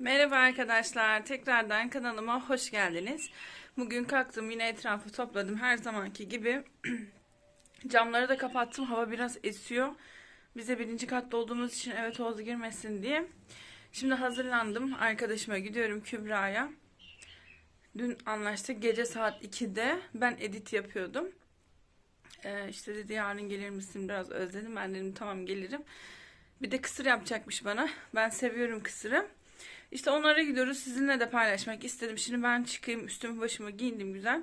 Merhaba arkadaşlar. Tekrardan kanalıma hoş geldiniz. Bugün kalktım yine etrafı topladım her zamanki gibi. Camları da kapattım. Hava biraz esiyor. Bize birinci katta olduğumuz için eve toz girmesin diye. Şimdi hazırlandım. Arkadaşıma gidiyorum Kübra'ya. Dün anlaştık. Gece saat 2'de ben edit yapıyordum. Ee, işte dedi yarın gelir misin biraz özledim. Ben dedim tamam gelirim. Bir de kısır yapacakmış bana. Ben seviyorum kısırı. İşte onlara gidiyoruz. Sizinle de paylaşmak istedim. Şimdi ben çıkayım üstümü başımı giyindim güzel.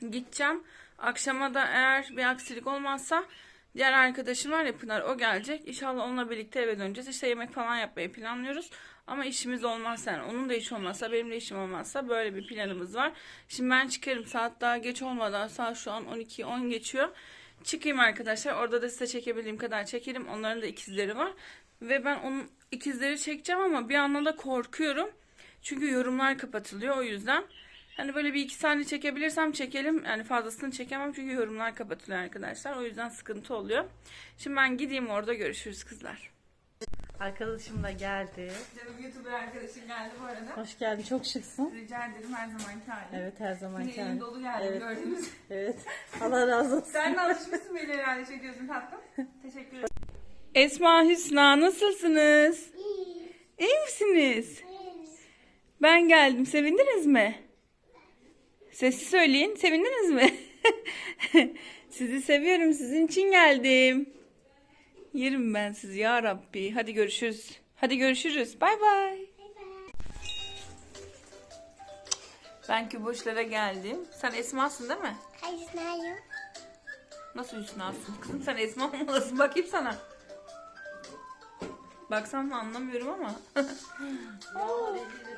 Gideceğim. Akşama da eğer bir aksilik olmazsa diğer arkadaşım var ya Pınar o gelecek. İnşallah onunla birlikte eve döneceğiz. İşte yemek falan yapmayı planlıyoruz. Ama işimiz olmazsa yani onun da iş olmazsa benim de işim olmazsa böyle bir planımız var. Şimdi ben çıkarım saat daha geç olmadan saat şu an 12'yi 10 geçiyor. Çıkayım arkadaşlar. Orada da size çekebildiğim kadar çekerim. Onların da ikizleri var. Ve ben onun ikizleri çekeceğim ama bir yandan da korkuyorum. Çünkü yorumlar kapatılıyor o yüzden. Hani böyle bir iki saniye çekebilirsem çekelim. Yani fazlasını çekemem çünkü yorumlar kapatılıyor arkadaşlar. O yüzden sıkıntı oluyor. Şimdi ben gideyim orada görüşürüz kızlar. Arkadaşım da geldi. Canım YouTuber arkadaşım geldi bu arada. Hoş geldin. Çok şıksın. Rica ederim her zamanki halim. Evet her zaman Yine elim dolu geldim Evet. gördünüz. Evet. Allah razı olsun. Sen de alışmışsın beni herhalde çekiyorsun tatlım. Teşekkür ederim. Esma Hüsna nasılsınız? İyi. İyi misiniz? Ben geldim. Sevindiniz mi? Sesli söyleyin. Sevindiniz mi? sizi seviyorum. Sizin için geldim. Yerim ben sizi ya Rabbi. Hadi görüşürüz. Hadi görüşürüz. Bay bay. Ben Küboşlara geldim. Sen Esma'sın değil mi? Hayır, hayır. Nasıl Hüsna'sın? Kızım sen Esma olmalısın. Bakayım sana. Baksam mı anlamıyorum ama.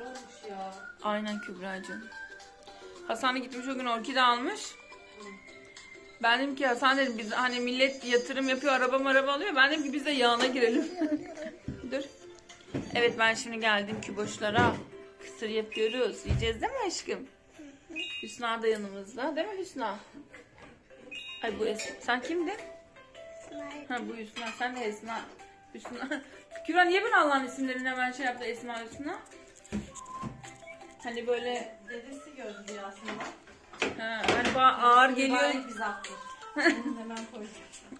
olmuş ya. Aynen Kübra'cığım. Hasan gitmiş o gün orkide almış. Ben dedim ki Hasan dedim biz hani millet yatırım yapıyor araba araba alıyor. Ben dedim ki biz de yağına girelim. Dur. Evet ben şimdi geldim Küboşlara. Kısır yapıyoruz. Yiyeceğiz değil mi aşkım? Hüsna da yanımızda. Değil mi Hüsna? Ay bu es Sen kimdin? Ha bu Hüsna. Sen de Esma. Hüsna. Kübra niye ben Allah'ın isimlerini hemen şey yaptı Esma Hüsna? Hani böyle Dedesi gördü aslında. ha, hani ba- ağır geliyor. Mübarek bir zattır. Hemen koydum.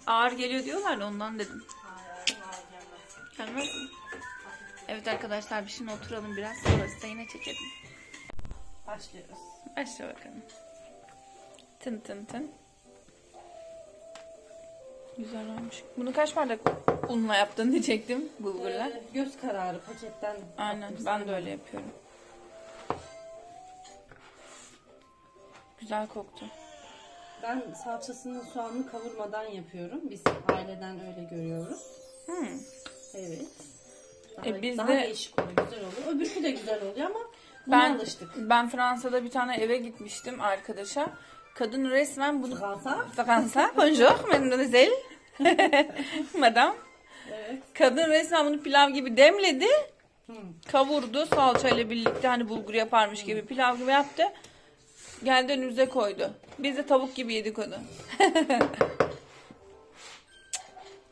Ağır geliyor diyorlar da ondan dedim. Hayır, hayır, gelmez. Gelmez mi? Evet arkadaşlar bir şimdi oturalım biraz sonra size yine çekelim. Başlıyoruz. Başla bakalım. Tın tın tın. Güzel olmuş. Bunu kaç bardak unla yaptın diyecektim bulgurla. Ee, göz kararı paketten. Aynen ben de öyle yapıyorum. Güzel koktu. Ben salçasını soğanını kavurmadan yapıyorum. Biz aileden öyle görüyoruz. Hmm. Evet. Daha, E, biz daha de- değişik oluyor, güzel oluyor. Öbürkü de güzel oluyor ama buna Ben alıştık. ben Fransa'da bir tane eve gitmiştim arkadaşa. Kadın resmen bunu Fransa. Fransa. Bonjour, mademoiselle. Madame. Evet. Kadın resmen bunu pilav gibi demledi. Hı. Kavurdu salçayla birlikte hani bulgur yaparmış gibi pilav gibi yaptı. Geldi önümüze koydu. Biz de tavuk gibi yedik onu.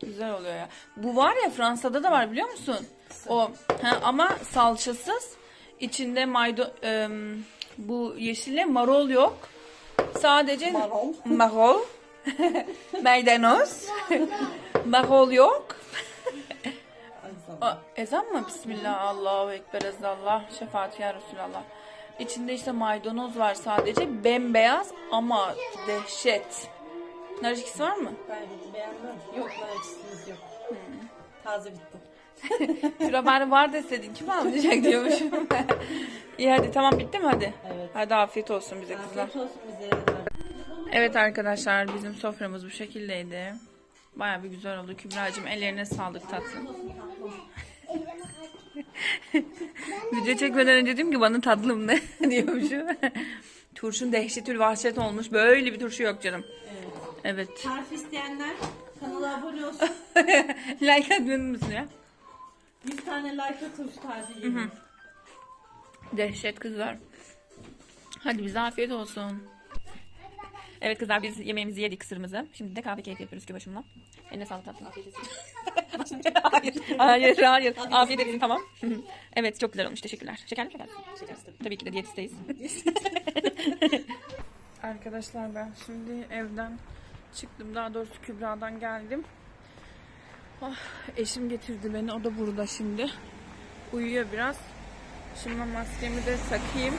Güzel oluyor ya. Bu var ya Fransa'da da var biliyor musun? O ha, ama salçasız. İçinde maydo em, bu yeşille marol yok. Sadece Marol. marol. Maydanoz. marol yok. Aa, ezan mı? Bismillah, Allahu Ekber, ezallah, şefaat ya Resulallah. İçinde işte maydanoz var sadece. Bembeyaz ama dehşet. Nar ekşisi var mı? Ben beğenmem. Yok nar ekşisimiz yok. Taze bitti. Şura bari var deseydin kim anlayacak diyormuşum. İyi hadi tamam bitti mi hadi? Evet. Hadi afiyet olsun bize kızlar. Afiyet olsun bize. Evet arkadaşlar bizim soframız bu şekildeydi. Baya bir güzel oldu. Kübra'cığım ellerine sağlık tatlım. Video çekmeden önce dedim ki bana tatlım ne diyormuşum. Turşun dehşetül vahşet olmuş. Böyle bir turşu yok canım. Evet. Evet. Tarif isteyenler kanala abone olsun. like atmıyor musun ya? 100 tane like turşu tarifi geliyor. Dehşet kızlar. Hadi bize afiyet olsun. Evet kızlar biz yemeğimizi yedik kısırımızı. Şimdi de kahve keyfi yapıyoruz Gübaşım'la. Eline sağlık tatlım. hayır, hayır, hayır. Afiyet olsun tamam. evet çok güzel olmuş teşekkürler. Şeker mi şeker? Tabii ki de diyetisteyiz. Arkadaşlar ben şimdi evden çıktım. Daha doğrusu Kübra'dan geldim. Ah, eşim getirdi beni. O da burada şimdi. Uyuyor biraz. Şimdi maskemi de takayım.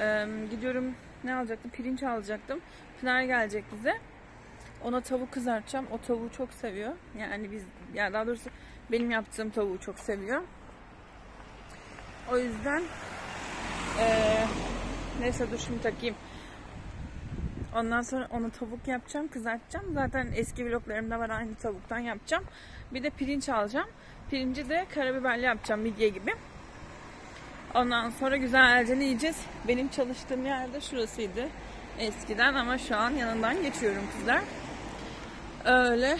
Ee, gidiyorum ne alacaktım? Pirinç alacaktım. Pınar gelecek bize. Ona tavuk kızartacağım. O tavuğu çok seviyor. Yani biz, yani daha doğrusu benim yaptığım tavuğu çok seviyor. O yüzden ee, neyse dur şimdi takayım. Ondan sonra onu tavuk yapacağım, kızartacağım. Zaten eski vloglarımda var aynı tavuktan yapacağım. Bir de pirinç alacağım. Pirinci de karabiberli yapacağım midye gibi. Ondan sonra güzelce ne yiyeceğiz. Benim çalıştığım yerde şurasıydı eskiden ama şu an yanından geçiyorum kızlar. Öyle.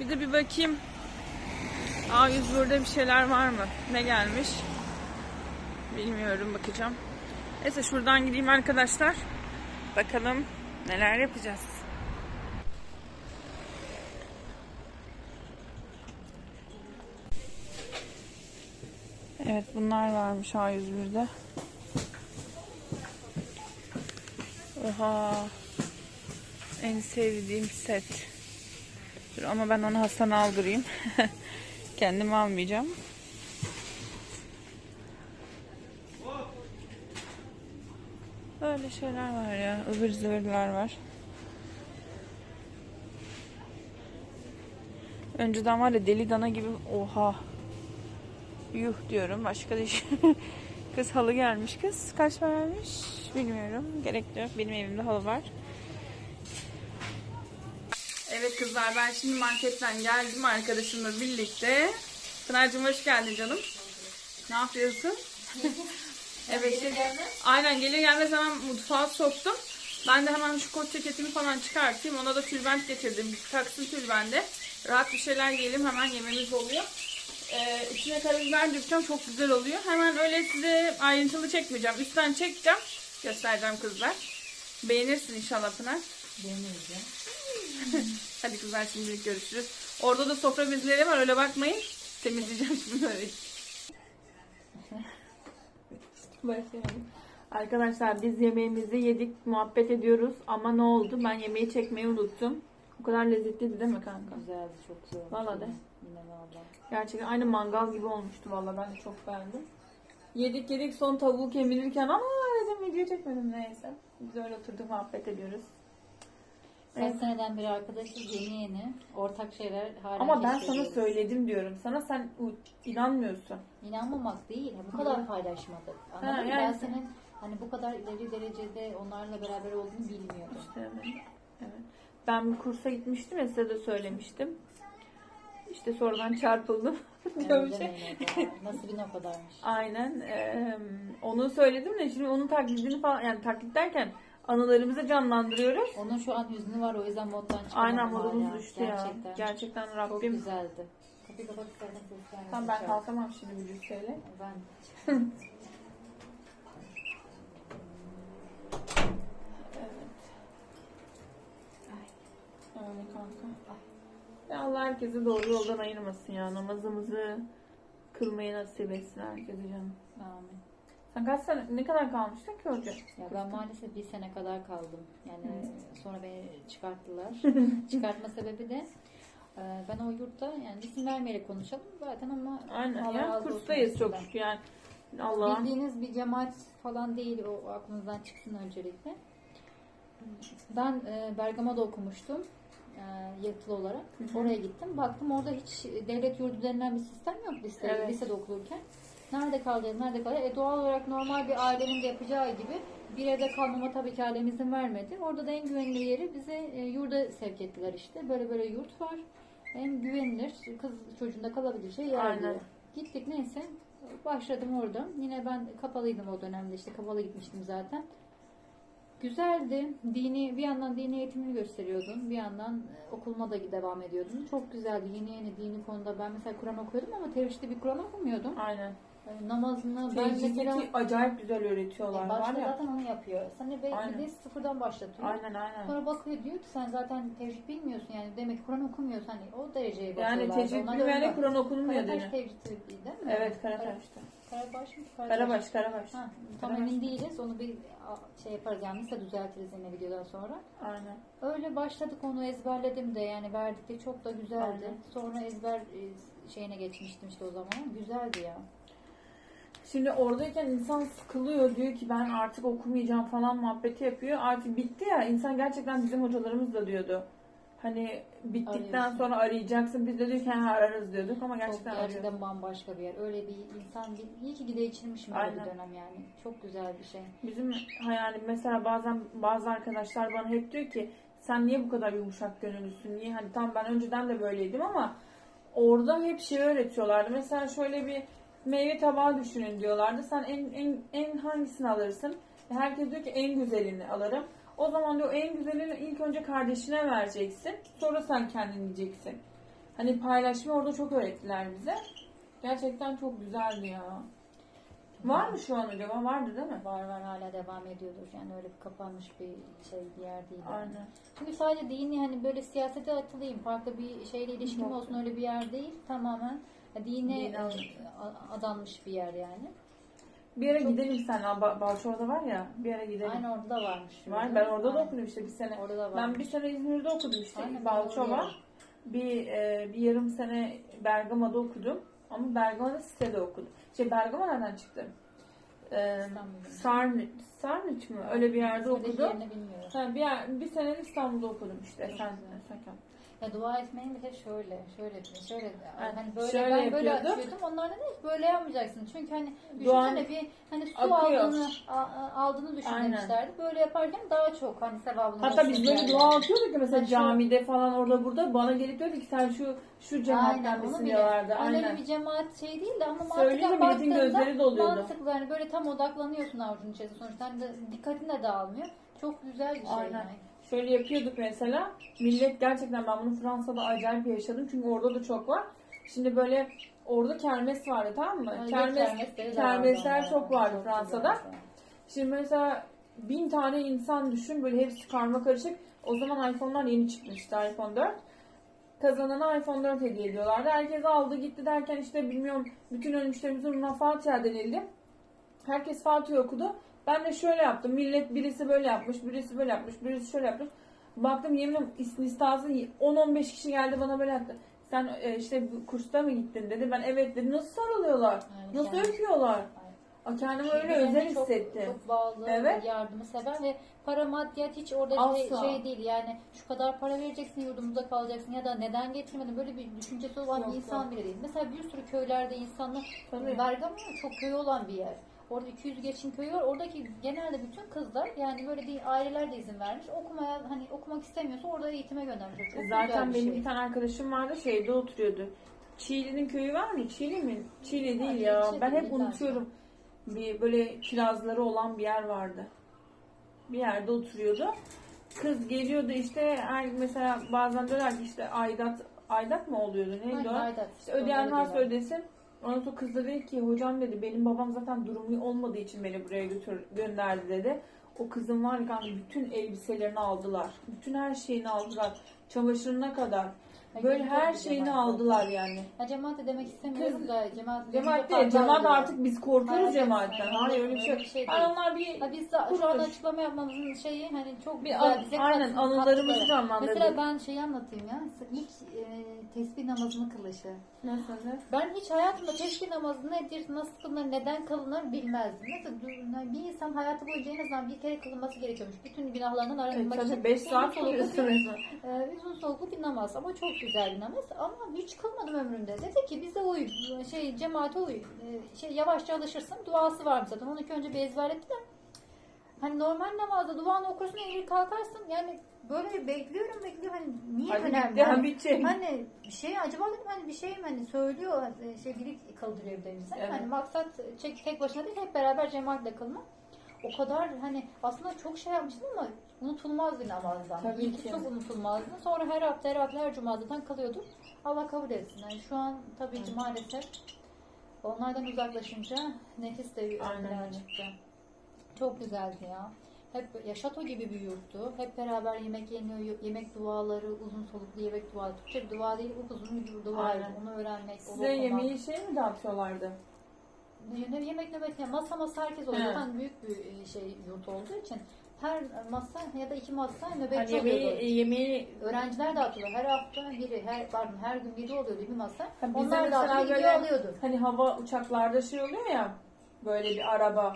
Bir de bir bakayım. A101'de bir şeyler var mı? Ne gelmiş? Bilmiyorum bakacağım. Neyse şuradan gideyim arkadaşlar. Bakalım neler yapacağız. Evet bunlar varmış A101'de. Oha. En sevdiğim set. Dur ama ben onu Hasan'a aldırayım. Kendim almayacağım. Böyle şeyler var ya. ıvır zıvırlar var. Önceden var ya deli dana gibi oha. Yuh diyorum. Başka şey- Kız halı gelmiş kız. Kaç vermiş bilmiyorum. Gerek de yok. Benim evimde halı var. Evet kızlar ben şimdi marketten geldim arkadaşımla birlikte. Pınar'cığım hoş geldin canım. Ne yapıyorsun? evet. şimdi- Aynen gelir gelmez hemen mutfağa soktum. Ben de hemen şu kot ceketimi falan çıkartayım. Ona da tülbent getirdim. Taksın tülbende. Rahat bir şeyler giyelim. Hemen yememiz oluyor. Ee, içine karabiber dökeceğim. Çok güzel oluyor. Hemen öyle size ayrıntılı çekmeyeceğim. Üstten çekeceğim. Göstereceğim kızlar. Beğenirsin inşallah Pınar. Deneyeceğim. Hadi kızlar şimdilik görüşürüz. Orada da sofra bezleri var öyle bakmayın. Temizleyeceğim şimdi böyle. Başlayalım. Arkadaşlar biz yemeğimizi yedik, muhabbet ediyoruz ama ne oldu? Ben yemeği çekmeyi unuttum. O kadar lezzetliydi değil mi kanka? Güzeldi çok güzel. olmuş. Vallahi de. Yine valla. Gerçekten aynı mangal gibi olmuştu vallahi ben de çok beğendim. Yedik yedik son tavuğu kemirirken ama dedim video çekmedim neyse. Biz öyle oturduk muhabbet ediyoruz. Kaç Evet. seneden beri arkadaşız yeni yeni. Ortak şeyler hala Ama ben sana söyledim diyorum. Sana sen u- inanmıyorsun. İnanmamak değil. Bu kadar paylaşmadık. Anladın Ha, mı? yani Ben sen- senin hani bu kadar ileri derecede onlarla beraber olduğunu bilmiyordum. İşte evet. evet. Ben bir kursa gitmiştim ya size de söylemiştim. İşte sonradan çarpıldım. diyor bir şey. Nasibin o kadarmış. Aynen. eee, onu söyledim de şimdi onun taklidini falan yani taklit derken anılarımızı canlandırıyoruz. Onun şu an hüznü var o yüzden moddan çıkamadım Aynen modumuz düştü ya. Gerçekten. Gerçekten Çok Rabbim. güzeldi. Kapıyı kapat istersen ses gelmesin. Tamam ben Çok. kalkamam şimdi bu cüsseyle. Ben Öyle kanka. Ya Allah herkesi doğru yoldan ayırmasın ya. Namazımızı kılmayı nasip etsin herkese canım. Amin. Sen kaç sene, ne kadar kalmıştın ki hoca? Ya ben maalesef bir sene kadar kaldım. Yani sonra beni çıkarttılar. Çıkartma sebebi de e, ben o yurtta yani isim vermeyerek konuşalım zaten ama Aynen Allah ya razı olsun kurstayız çok hepsinden. şükür yani. Allah. Bildiğiniz bir cemaat falan değil o aklınızdan çıksın öncelikle. Ben e, Bergama'da okumuştum e, yatılı olarak. Oraya gittim. Baktım orada hiç devlet yurdu denilen bir sistem yok lise, Evet. lisede okurken. Nerede kalacağız, nerede kalacağız? E, doğal olarak normal bir ailenin de yapacağı gibi bir evde kalmama tabii ki ailem izin vermedi. Orada da en güvenilir yeri bize e, yurda sevk ettiler işte. Böyle böyle yurt var. En güvenilir kız çocuğunda kalabileceği yer Aynen. Gittik neyse başladım orada. Yine ben kapalıydım o dönemde işte kapalı gitmiştim zaten. Güzeldi. Dini bir yandan dini eğitimini gösteriyordum. Bir yandan e, okuluma da devam ediyordum. Çok güzeldi. Yeni yeni dini konuda ben mesela Kur'an okuyordum ama tevhidli bir Kur'an okumuyordum. Aynen. e, namazını ben mesela acayip güzel öğretiyorlar e, var başta ya. zaten onu yapıyor. Sana belki de sıfırdan başlatıyor. Aynen aynen. Sonra bakıyor diyor ki sen zaten tecvid bilmiyorsun yani demek ki Kur'an okumuyorsun hani o dereceye Yani bakıyorlar. tecvid Onlar bilmeyene Kur'an okunmuyor Karataş denir. tecvid değil mi? Evet Karataş'ta. Karabaş mı? Karabaş Karabaş. Ha, tam Karabaş. emin değiliz. Onu bir şey yaparız yani nasıl düzeltiriz yine videodan sonra. Aynen. Öyle başladık onu ezberledim de yani verdik de çok da güzeldi. Aynen. Sonra ezber e, şeyine geçmiştim işte o zaman. Güzeldi ya. Şimdi oradayken insan sıkılıyor diyor ki ben artık okumayacağım falan muhabbeti yapıyor. Artık bitti ya insan gerçekten bizim hocalarımız da diyordu. Hani bittikten Arıyorsun. sonra arayacaksın. Biz de diyor ki "Ha, ararız diyorduk ama Çok gerçekten arıyoruz. gerçekten bambaşka bir yer. Öyle bir insan bir, iyi ki gide içirmişim öyle bir dönem yani. Çok güzel bir şey. Bizim hayalim mesela bazen bazı arkadaşlar bana hep diyor ki sen niye bu kadar yumuşak gönüllüsün? Niye hani tam ben önceden de böyleydim ama orada hep şey öğretiyorlardı. Mesela şöyle bir meyve tabağı düşünün diyorlardı. Sen en en en hangisini alırsın? Herkes diyor ki en güzelini alırım. O zaman diyor en güzelini ilk önce kardeşine vereceksin. Sonra sen kendin yiyeceksin. Hani paylaşmayı orada çok öğrettiler bize. Gerçekten çok güzeldi ya. Var mı şu an acaba? Vardı değil mi? Var var hala devam ediyordur. Yani öyle bir kapanmış bir şey bir yer değil. Aynen. Çünkü sadece dini hani böyle siyasete atılayım, farklı bir şeyle ilişkim Yok. olsun öyle bir yer değil. Tamamen dine Dine adanmış bir yer yani. Bir ara gidelim sen. Ba- Balçova'da var ya. Bir ara gidelim. Aynen orada da varmış. Var. Ben orada da okudum işte bir sene. Orada da Ben bir sene İzmir'de okudum işte. Aynen, Balçova. Bir, e, bir yarım sene Bergama'da okudum. Ama Bergama'da sitede okudum. Şey Bergama nereden çıktı? E, İstanbul'da. Sarnıç, Sarnıç mı? Öyle bir yerde okudum. yerini bilmiyorum. Ha, bir, yer, bir sene İstanbul'da okudum işte. Çok Sen, güzel. sen Ya dua etmeyin bir de şöyle, şöyle, şöyle. Aynen. Hani böyle Şöyle ben böyle yapıyorduk. Onlar da dedi ki böyle yapmayacaksın. Çünkü hani Duan düşünsene bir hani su akıyor. aldığını a- aldığını düşün Aynen. demişlerdi. Böyle yaparken daha çok hani sevabını Hatta biz böyle yani. dua atıyorduk ki mesela Ha, şu- camide falan orada burada bana gelip diyordu ki sen şu şu cemaatten misin diyorlardı. Öyle Aynen. bir cemaat şey değil de ama Söyleyince mantıken milletin baktığında gözleri doluyordu. mantıklı yani böyle tam odaklanıyorsun avucun içerisinde sonuçta hani de dikkatin de dağılmıyor. Çok güzel bir şey Aynen. yani. Şöyle yapıyorduk mesela. Millet gerçekten ben bunu Fransa'da acayip yaşadım. Çünkü orada da çok var. Şimdi böyle orada kermes vardı tamam mı? Öyle Kermes, kermesler vardı çok vardı Çok Fransa'da. Şimdi mesela bin tane insan düşün böyle hepsi karma karışık. O zaman iPhone'lar yeni çıkmıştı iPhone 4. Kazanana iPhone 4 hediye ediyorlardı. Herkes aldı gitti derken işte bilmiyorum bütün ölmüşlerimizin ruhuna Fatiha denildi. Herkes Fatiha okudu. Ben de şöyle yaptım. Millet birisi böyle yapmış, birisi böyle yapmış, birisi şöyle yapmış. Baktım yeminim listası 10-15 kişi geldi bana böyle yaptı. Sen e, işte bu kursta mı gittin dedi. Ben evet dedim. Nasıl sarılıyorlar? Yani Nasıl öpüyorlar? Aa, Kendimi öyle özel çok, hissettim. Çok bağlı, Evet. yardımsever ve para maddiyat hiç orada şey, Asla. şey değil. Yani şu kadar para vereceksin yurdumuzda kalacaksın ya da neden getirmedin böyle bir düşüncesi olan Yok, bir insan yok. bile değil. Mesela bir sürü köylerde insanlar Tabii. Bergama çok köy olan bir yer. Orada 200 geçin köyü var. Oradaki genelde bütün kızlar yani böyle değil aileler de izin vermiş. Okumaya hani okumak istemiyorsa orada eğitime göndermiş. Çok güzel Zaten bir benim şey. bir tane arkadaşım vardı şeyde oturuyordu. Çiğli'nin köyü var mı? Çiğli mi? Çiğli değil ya. Ben hep bir unutuyorum. Bir böyle kirazları olan bir yer vardı. Bir yerde oturuyordu. Kız geliyordu işte her mesela bazen diyorlar ki işte aidat aidat mı oluyordu neydi Aynen, o? Aydat. İşte ödeyen varsa diyorlar. ödesin. Ondan sonra kız dedi ki hocam dedi benim babam zaten durumu olmadığı için beni buraya götür gönderdi dedi. O kızın var ya kanka bütün elbiselerini aldılar. Bütün her şeyini aldılar. Çamaşırına kadar. Böyle her şeyini aldılar yani. Ya cemaat de demek istemiyorum Kız- da cemaat Cemaat değil. Cemaat artık biz korkuyoruz cemaatten. Hayır öyle bir şey. bir şey Hayır değil. onlar bir Ya biz de şu an açıklama yapmamızın şeyi hani çok Bir güzel an- bize aynen, kat- anılarımızı canlandırdık. Mesela ben şeyi anlatayım ya. İlk e, tesbih namazını kılışı. Nasıl? Ben hiç hayatımda tesbih namazı nedir, nasıl kılınır, neden kılınır bilmezdim. Mesela bir insan hayatı boyunca en azından bir kere kılınması gerekiyormuş. Bütün günahlarından arınmak için. tabii 5 uzun saat soluklu bir- ee, uzun soluklu bir namaz ama çok güzel bir namaz ama hiç kılmadım ömrümde. Dedi ki bize uy, şey cemaate uy, Ee, şey yavaşça alışırsın. Duası var zaten. Onu ilk önce bir ezberlettiler. Hani normal namazda duanı okursun eğilir kalkarsın. Yani böyle bekliyorum bekliyorum hani niye Hadi önemli? bitti, Hani, bitecek. hani bir şey acaba dedim hani bir şey mi hani söylüyor e, şey biri kaldırıyor bir. Evet. Hani maksat çek, tek başına değil hep beraber cemaatle kılmak. O kadar hani aslında çok şey yapmıştım ama unutulmaz bir namazdan. Tabii İlki ki. çok unutulmazdı. Sonra her hafta her hafta her cuma zaten kalıyorduk. Allah kabul etsin. Yani şu an tabii ki maalesef Onlardan uzaklaşınca nefis de Aynen önden öyle. çıktı. Çok güzeldi ya. Hep ya şato gibi bir yurttu. Hep beraber yemek yeniyor, yemek duaları, uzun soluklu yemek duaları. Türkçe bir dua değil, uzun bir duaydı. Aynen. Onu öğrenmek, onu Size okumak. yemeği şey mi dağıtıyorlardı? Yemek nöbeti, masa masa herkes oluyor. He. Zaten büyük bir e, şey yurt olduğu için her masa ya da iki masa nöbetçi Hani oluyordu. yemeği, yemeği Öğrenciler dağıtıyor. Her hafta biri, her pardon her gün biri oluyordu bir masa. Ha, bizde Onlar mesela dağıtıyor, böyle- alıyordu. hani hava uçaklarda şey oluyor ya böyle bir araba.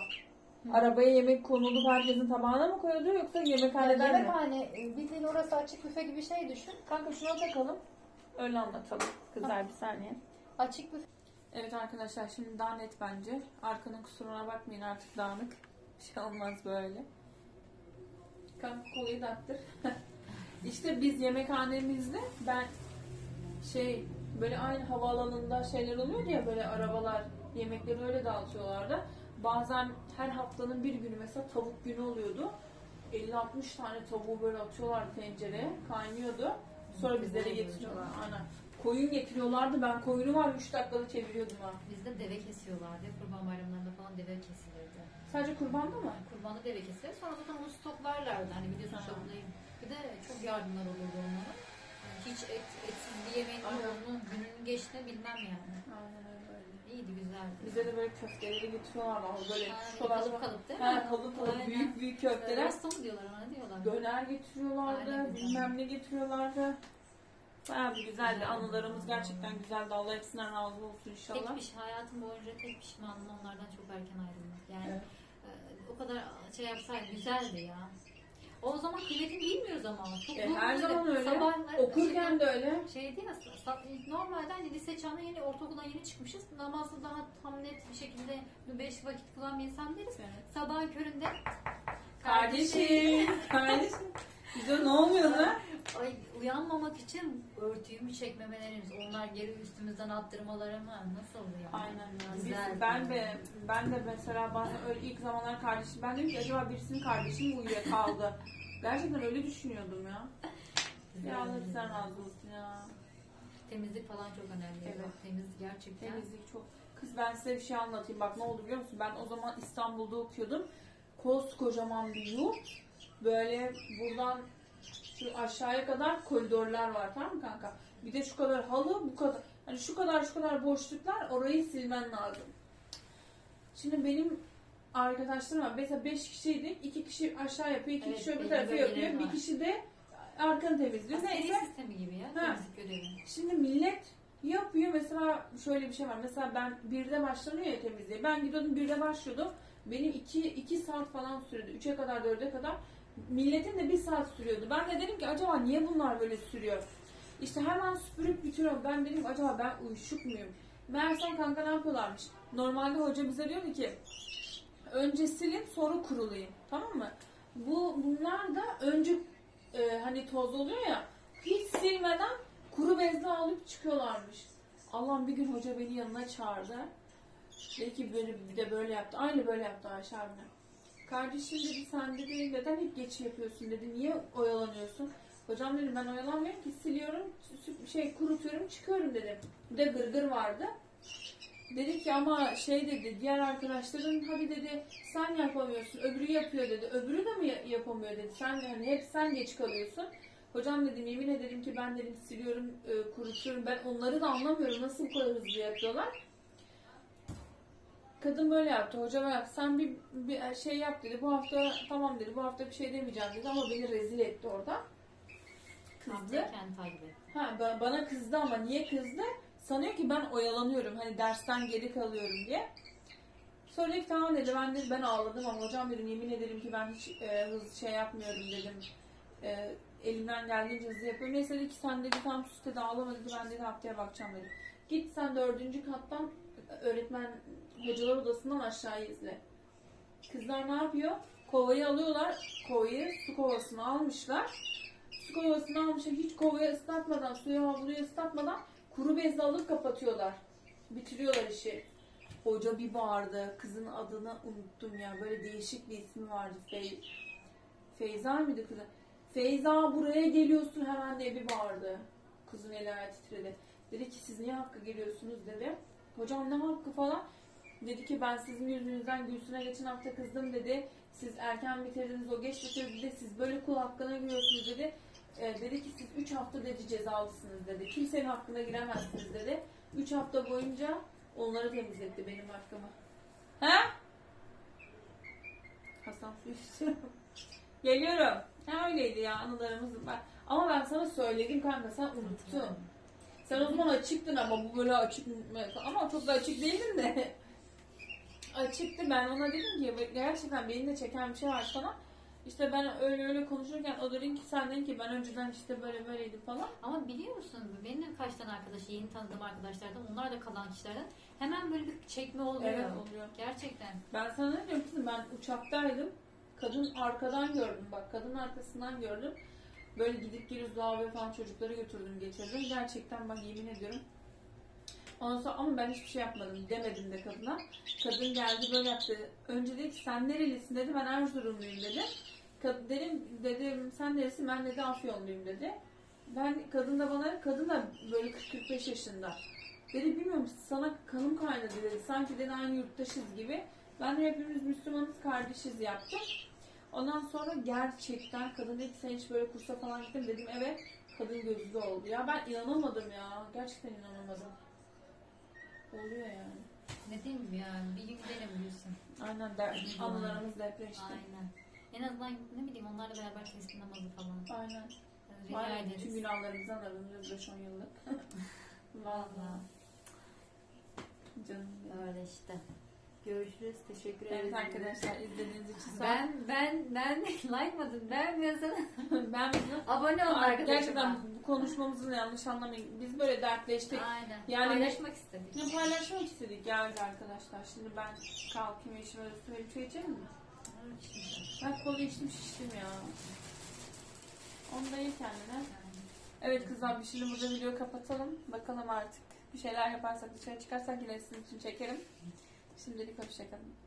Arabaya yemek konulup herkesin tabağına mı koyuluyor yoksa yemekhaneden mi? Yemekhane, e, bildiğin orası açık büfe gibi şey düşün. Kanka şuna takalım. Öyle anlatalım. Kızlar bir saniye. Açık büfe. Evet arkadaşlar şimdi daha net bence. Arkanın kusuruna bakmayın artık dağınık. Bir şey olmaz böyle. Kanka kolayı da attır. işte biz yemekhanemizde ben şey böyle aynı havaalanında şeyler oluyor ya böyle arabalar yemekleri öyle dağıtıyorlardı. Bazen her haftanın bir günü mesela tavuk günü oluyordu. 50-60 tane tavuğu böyle atıyorlardı tencereye. Kaynıyordu. Sonra bizlere getiriyorlar. Aynen. Koyun getiriyorlardı. Ben koyunu var 3 dakikada çeviriyordum ha. Bizde deve kesiyorlardı. Kurban bayramlarında falan deve kesilirdi. Sadece kurbanda mı? Kurbanı deve kesilir. Sonra zaten onu stoklarlardı. Hani biliyorsun Ha. Bir de çok yardımlar olurdu onlara. Yani hiç et, etsiz bir yemeğin Aynen. olduğunu, gününün geçtiğini bilmem yani. Aynen öyle. İyiydi, güzeldi. Bize de böyle köfteleri getiriyorlar ama böyle Aynen, şu kadar kalıp kalıp değil mi? He, kalıp kalıp Aynen. büyük büyük köfteler. Rasta mı diyorlar ona ne diyorlar? Döner getiriyorlardı, Aynen. bilmem ne getiriyorlardı. Bayağı bir güzeldi. Anılarımız gerçekten güzeldi. Allah hepsinden razı olsun inşallah. Tek piş, hayatım boyunca tek pişmanlığım onlardan çok erken ayrılmak. Yani Evet. O kadar şey yapsaydı güzeldi ya. O zaman kıymetini bilmiyoruz ama. Çok E, her zaman öyle. Sabahlar- Okurken de öyle. şey değil aslında. sa- Normalde hani lise çağına yeni ortaokuldan yeni çıkmışız. Namazı daha tam net bir şekilde beş vakit kılan bir insan değiliz. Sabahın köründe Kardeşim, kardeşim. Bize ne? Ay uyanmamak için örtüyü mü çekmemelerimiz, onlar geri üstümüzden attırmaları mı? Nasıl ya? Aynen ya. Biz, ben de ben de mesela bazen öyle ilk zamanlar kardeşim ben dedim ki acaba birisinin kardeşi mi uyuyakaldı? Gerçekten öyle düşünüyordum ya. Ya Allah bizden razı olsun ya. Temizlik falan çok önemli. Evet. Bak, temizlik gerçekten. Temizlik çok. Kız ben size bir şey anlatayım. Bak ne oldu biliyor musun? Ben o zaman İstanbul'da okuyordum. Koskocaman bir yurt. Böyle buradan şu aşağıya kadar koridorlar var tamam mı kanka? Bir de şu kadar halı bu kadar. Hani şu kadar şu kadar boşluklar orayı silmen lazım. Şimdi benim arkadaşlarım var. Mesela 5 kişiydik. 2 kişi aşağı yapıyor, 2 Evet, kişi öbür benim bölgelerim yapıyor. Bir var. kişi de arkanı temizliyor. Askeri Neyse. sistemi gibi ya Ha. temizlik görevi. Şimdi millet yapıyor mesela şöyle bir şey var. Mesela ben birde başlanıyor ya temizliğe. Ben gidiyordum birde başlıyordum. Benim iki, iki saat falan sürdü. Üçe kadar dörde kadar. Milletin de bir saat sürüyordu. Ben de dedim ki acaba niye bunlar böyle sürüyor? İşte hemen süpürüp bitiriyorum. Ben dedim acaba ben uyuşuk muyum? Meğersem kanka ne yapıyorlarmış? Normalde hoca bize diyordu ki önce silin sonra kurulayın. Tamam mı? Bu bunlar da önce e, hani toz oluyor ya hiç silmeden kuru bezle alıp çıkıyorlarmış. Allah'ım bir gün hoca beni yanına çağırdı. Dedi ki böyle bir de böyle yaptı. Aynı böyle yaptı Ayşe abine. Kardeşim dedi sen dedi neden hep geç yapıyorsun dedi. Niye oyalanıyorsun? Hocam dedim ben oyalanmıyorum ki siliyorum şey kurutuyorum çıkıyorum dedim. Bir de gırgır vardı. Dedi ki ama şey dedi diğer arkadaşların hadi dedi sen yapamıyorsun öbürü yapıyor dedi. Öbürü de mi ya- yapamıyor dedi. Sen hani hep sen geç kalıyorsun. Hocam dedim yemin ederim ki ben dedim siliyorum kurutuyorum. Ben onları da anlamıyorum nasıl bu kadar hızlı yapıyorlar. Kadın böyle yaptı. Hoca böyle yaptı. Sen bir, bir şey yap dedi. Bu hafta tamam dedi. Bu hafta bir şey demeyeceğim dedi ama beni rezil etti orada. Kızdı. Ha ba- bana kızdı ama niye kızdı? Sanıyor ki ben oyalanıyorum. Hani dersten geri kalıyorum diye. Sonra dedi tamam dedi. Ben dedi ben ağladım ama hocam dedim yemin ederim ki ben hiç e, hızlı şey yapmıyorum dedim. E, elimden geldiğince hızlı yapıyorum. Neyse dedi ki sen dedi tam sus dedi ağlama dedi. Ben dedi haftaya bakacağım dedi. Git sen dördüncü kattan öğretmen hocalar odasından aşağıya izle. Kızlar ne yapıyor? Kovayı alıyorlar. Kovayı su kovasına almışlar. Su kovasını almışlar. Hiç kovayı ıslatmadan, suya havluyu ıslatmadan kuru bezle alıp kapatıyorlar. Bitiriyorlar işi. Hoca bir bağırdı. Kızın adını unuttum ya. Böyle değişik bir ismi vardı. Fey... Feyza mıydı kızı? Feyza buraya geliyorsun hemen diye bir bağırdı. Kızın eli ayağı titredi. Dedi ki siz niye hakkı geliyorsunuz dedi. Hocam ne hakkı falan. Dedi ki ben sizin yüzünüzden Gülsün'e geçen hafta kızdım dedi. Siz erken bitirdiniz o geç bitirdi dedi. Siz böyle kul hakkına giriyorsunuz dedi. E, dedi ki siz 3 hafta dedi cezalısınız dedi. Kimsenin hakkına giremezsiniz dedi. 3 hafta boyunca onları temizletti benim hakkımı. He? Hasan su. Geliyorum. Ha öyleydi ya anılarımız var. Ama ben sana söyledim kanka sen unuttun. Sen o zaman açıktın ama bu böyle açık ama çok da açık değildin de. Açıktı ben ona dedim ki gerçekten beni de çeken bir şey var sana. İşte ben öyle öyle konuşurken o dedi ki sen dedin ki ben önceden işte böyle böyleydi falan. Ama biliyor musun benim de kaç tane arkadaş, yeni tanıdığım arkadaşlardan, onlar da kalan kişilerden hemen böyle bir çekme oluyor. Evet oluyor. Gerçekten. Ben sana ne diyorum kızım ben uçaktaydım. Kadın arkadan gördüm bak kadın arkasından gördüm. Böyle gidip geliyoruz lavaboya falan çocukları götürdüm getirdim. Gerçekten bak yemin ediyorum. Ondan sonra ama ben hiçbir şey yapmadım demedim de kadına. Kadın geldi böyle yaptı. Önce dedi ki sen nerelisin dedi ben Erzurumluyum dedi. Kad- dedim, dedim sen neresin ben dedi Afyonluyum dedi. Ben kadın da bana kadın da böyle 40-45 yaşında. Dedi bilmiyorum sana kanım kaynadı dedi. Sanki dedi aynı yurttaşız gibi. Ben de hepimiz Müslümanız kardeşiz yaptım. Ondan sonra gerçekten kadın dedi sen hiç böyle kursa falan gittin mi?" dedim evet. Kadın gözlü oldu. Ya ben inanamadım ya. Gerçekten inanamadım. Oluyor yani. Ne diyeyim ya bir gün gidelim diyorsun. Aynen der, anılarımız depreşti. Aynen. En azından ne bileyim onlarla beraber teslim namazı falan. Aynen. Rica Aynen. ederiz. Tüm günahlarımızı alırız 5-10 yıllık. Valla. Canım. benim. Öyle işte. Görüşürüz. Teşekkür ederim. Evet arkadaşlar izlediğiniz için sağ Ben ben ben like mı vermiyorsan ben abone ol arkadaşlar. Gerçekten bu konuşmamızı yanlış anlamayın. Biz böyle dertleştik. Aynen. Yani- Paylaşmak istedik. Ne paylaşmak istedik geldi arkadaşlar. Şimdi ben kalkayım eşime su verip çay içelim mi? Ben kola içtim şiştim ya. Onu da ye kendine. Evet kızlar biz şimdi burada videoyu kapatalım. Bakalım artık bir şeyler yaparsak dışarı çıkarsak yine sizin için çekerim. Şimdilik hoşçakalın.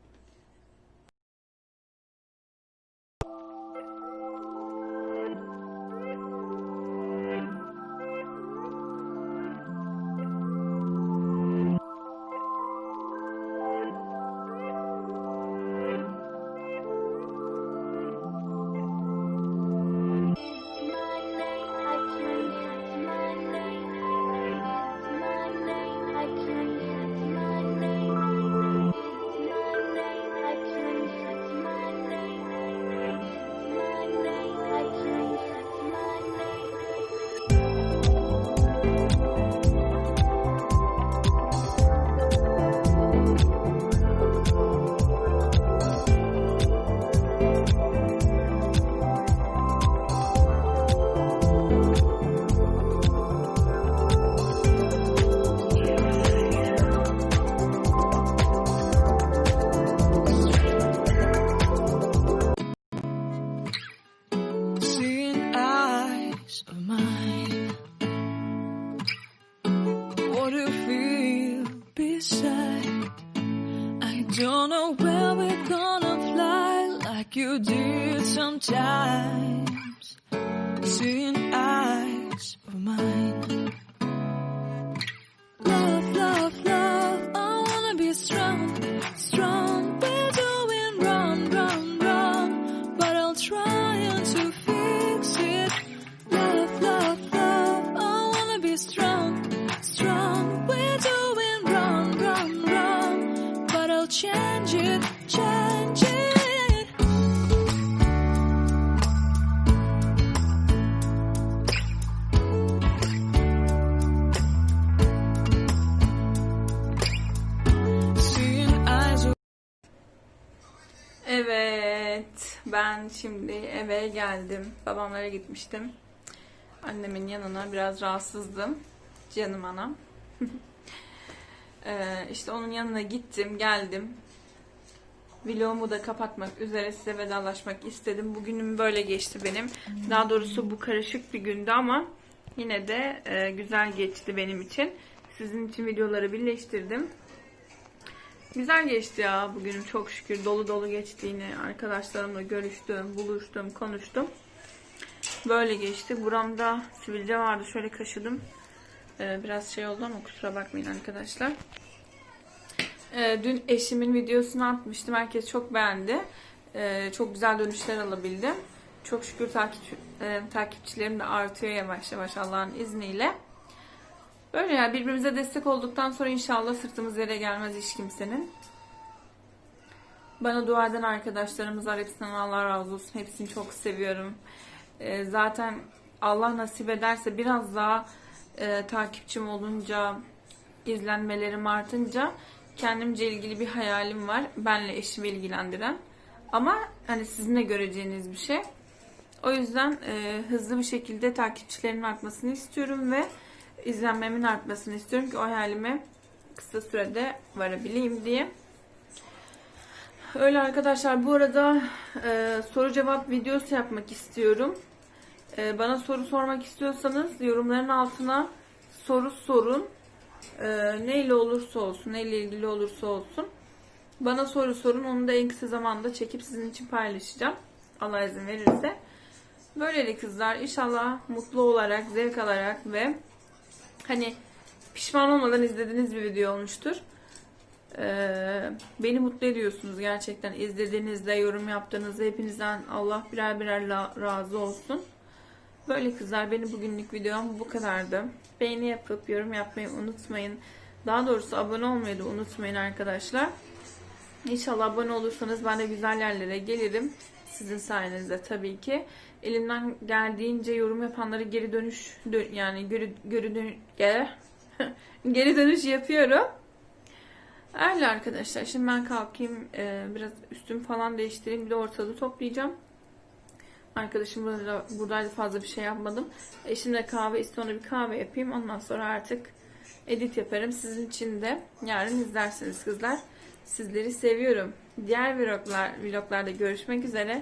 Şimdi eve geldim. Babamlara gitmiştim. Annemin yanına biraz rahatsızdım. Canım anam. ee, işte onun yanına gittim, geldim. Vlogumu da kapatmak üzere size vedalaşmak istedim. Bugünüm böyle geçti benim. Daha doğrusu bu karışık bir gündü ama yine de e, güzel geçti benim için. Sizin için videoları birleştirdim. Güzel geçti ya bugünüm çok şükür dolu dolu geçti yine arkadaşlarımla görüştüm, buluştum, konuştum. Böyle geçti. Buramda sivilce vardı şöyle kaşıdım. Ee, biraz şey oldu ama kusura bakmayın arkadaşlar. Ee, dün eşimin videosunu atmıştım. Herkes çok beğendi. Ee, çok güzel dönüşler alabildim. Çok şükür takip, e, takipçilerim de artıyor yavaş yavaş Allah'ın izniyle. Böyle yani birbirimize destek olduktan sonra inşallah sırtımız yere gelmez hiç kimsenin. Bana dua eden arkadaşlarımız. Hepsinden Allah razı olsun. Hepsini çok seviyorum. Ee, zaten Allah nasip ederse biraz daha e, takipçim olunca, izlenmelerim artınca kendimce ilgili bir hayalim var. Benle eşimi ilgilendiren. Ama hani sizin de göreceğiniz bir şey. O yüzden e, hızlı bir şekilde takipçilerimin artmasını istiyorum ve izlenmemin artmasını istiyorum ki o hayalime kısa sürede varabileyim diye. Öyle arkadaşlar bu arada e, soru cevap videosu yapmak istiyorum. E, bana soru sormak istiyorsanız yorumların altına soru sorun. E, neyle olursa olsun, neyle ilgili olursa olsun. Bana soru sorun. Onu da en kısa zamanda çekip sizin için paylaşacağım. Allah izin verirse. Böyleli kızlar inşallah mutlu olarak, zevk alarak ve hani pişman olmadan izlediğiniz bir video olmuştur. Ee, beni mutlu ediyorsunuz gerçekten izlediğinizde, yorum yaptığınızda hepinizden Allah birer birer la- razı olsun. Böyle kızlar benim bugünlük videom bu kadardı. Beğeni yapıp yorum yapmayı unutmayın. Daha doğrusu abone olmayı da unutmayın arkadaşlar. İnşallah abone olursanız ben de güzel yerlere gelirim. Sizin sayenizde tabii ki. Elimden geldiğince yorum yapanlara geri dönüş dö- yani geri, geri, dön- geri, geri dönüş yapıyorum. Öyle arkadaşlar. Şimdi ben kalkayım. e, biraz üstümü falan değiştireyim. Bir de ortalığı toplayacağım. Arkadaşım burada, buradaydı fazla bir şey yapmadım. Eşimle kahve ona bir kahve yapayım. Ondan sonra artık edit yaparım. Sizin için de yarın izlersiniz kızlar. Sizleri seviyorum. Diğer vloglar, vloglarda görüşmek üzere.